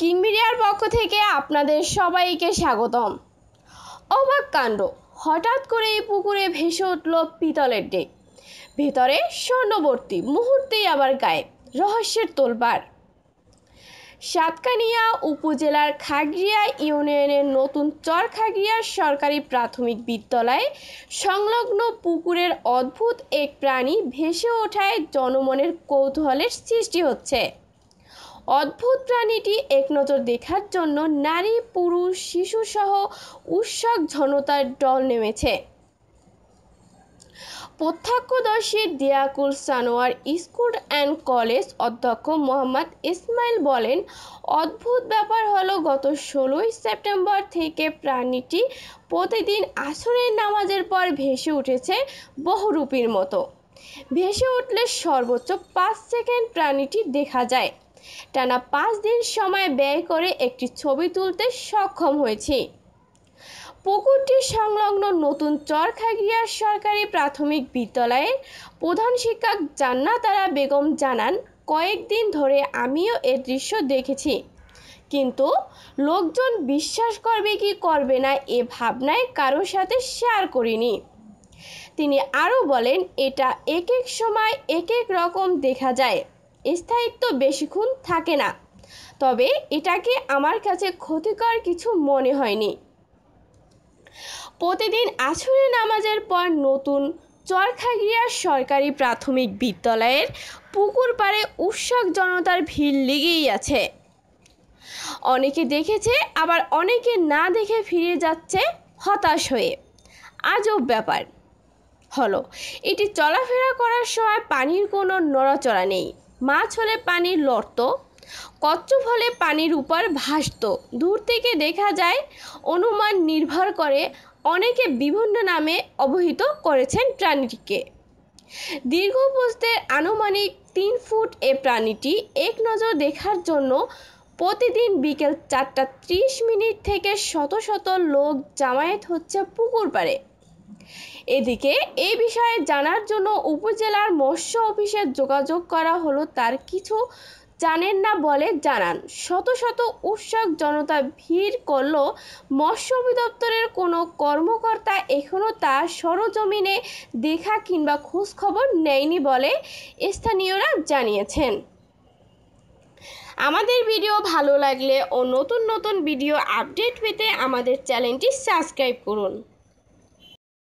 King মিডিয়ার পক্ষ থেকে আপনাদের সবাইকে স্বাগতম। অবাক কাণ্ড। হঠাৎ করে এই পুকুরে ভেসে উঠল পিতলের ডেক। ভেতরে স্বর্ণবর্তী মুহূর্তেই আবার গায়েব, রহস্যের তোলবার সাতকানিয়া উপজেলার খাগড়িয়া ইউনিয়নের নতুন চরখাগড়িয়া সরকারি প্রাথমিক বিদ্যালয়ে সংলগ্ন পুকুরের অদ্ভুত এক প্রাণী ভেসে ওঠায় জনমনের কৌতূহলের সৃষ্টি হচ্ছে। অদ্ভুত প্রাণীটি এক নজর দেখার জন্য নারী, পুরুষ শিশুসহ উৎসুক জনতার দল নেমেছে। প্রত্যক্ষদর্শী Diyakul Sanowar school and college অধ্যক্ষ মোহাম্মদ ইসমাইল বলেন, অদ্ভুত ব্যাপার হলো গত ষোলোই সেপ্টেম্বর থেকে প্রাণীটি প্রতিদিন আসরের নামাজের পর ভেসে উঠেছে বহুরূপীর মতো। ভেসে উঠলে সর্বোচ্চ পাঁচ সেকেন্ড প্রাণীটি দেখা যায়। টানা পাঁচ দিন সময় ব্যয় করে একটি ছবি তুলতে সক্ষম হয়েছি। পুকুরটি সংলগ্ন নতুন চরখাগিয়া সরকারি প্রাথমিক বিদ্যালয়ের প্রধান শিক্ষক জান্নাতারা বেগম জানান, কয়েকদিন ধরে আমিও এর দৃশ্য দেখেছি। কিন্তু লোকজন বিশ্বাস করবে কি করবে না এ ভাবনায় কারোর সাথে শেয়ার করিনি। তিনি আরও বলেন, এটা এক এক সময় এক এক রকম দেখা যায়। স্থায়িত্ব বেশিক্ষণ থাকে না। তবে এটাকে আমার কাছে ক্ষতিকর কিছু মনে হয়নি। প্রতিদিন আসরে নামাজের পর নতুন চরখাগিয়া সরকারি প্রাথমিক বিদ্যালয়ের পুকুর পাড়ে উৎসুক জনতার ভিড় লেগেই আছে। অনেকে দেখেছে, আবার অনেকে না দেখে ফিরে যাচ্ছে হতাশ হয়ে। আজব ব্যাপার। হলো, এটি চলাফেরা করার সময় পানির কোনো নড়াচড়া নেই। মাছ হলে পানির লড়ত কচ্ছপ হলে পানির উপর ভাসত। দূর থেকে দেখা যায়, অনুমান নির্ভর করে অনেকে বিভিন্ন নামে অবহিত করেছেন প্রাণীটিকে। দীর্ঘ আনুমানিক তিন ফুট এ প্রাণীটি এক নজর দেখার জন্য প্রতিদিন বিকেল চারটা ত্রিশ মিনিট থেকে শত শত লোক জামায়াত হচ্ছে পুকুর পাড়ে। এদিকে এই বিষয়ে জানার জন্য উপজেলার মৎস্য অফিসে যোগাযোগ করা হলো, তার কিছু জানেন না বলে জানান। শত শত উৎসুক জনতা ভিড় করল, মৎস্য অধিদপ্তরের কোনো কর্মকর্তা এখনও তা সরজমিনে দেখা কিংবা খোঁজখবর নেয়নি বলে স্থানীয়রা জানিয়েছেন। আমাদের ভিডিও ভালো লাগলে ও নতুন নতুন ভিডিও আপডেট পেতে আমাদের চ্যানেলটি সাবস্ক্রাইব করুন।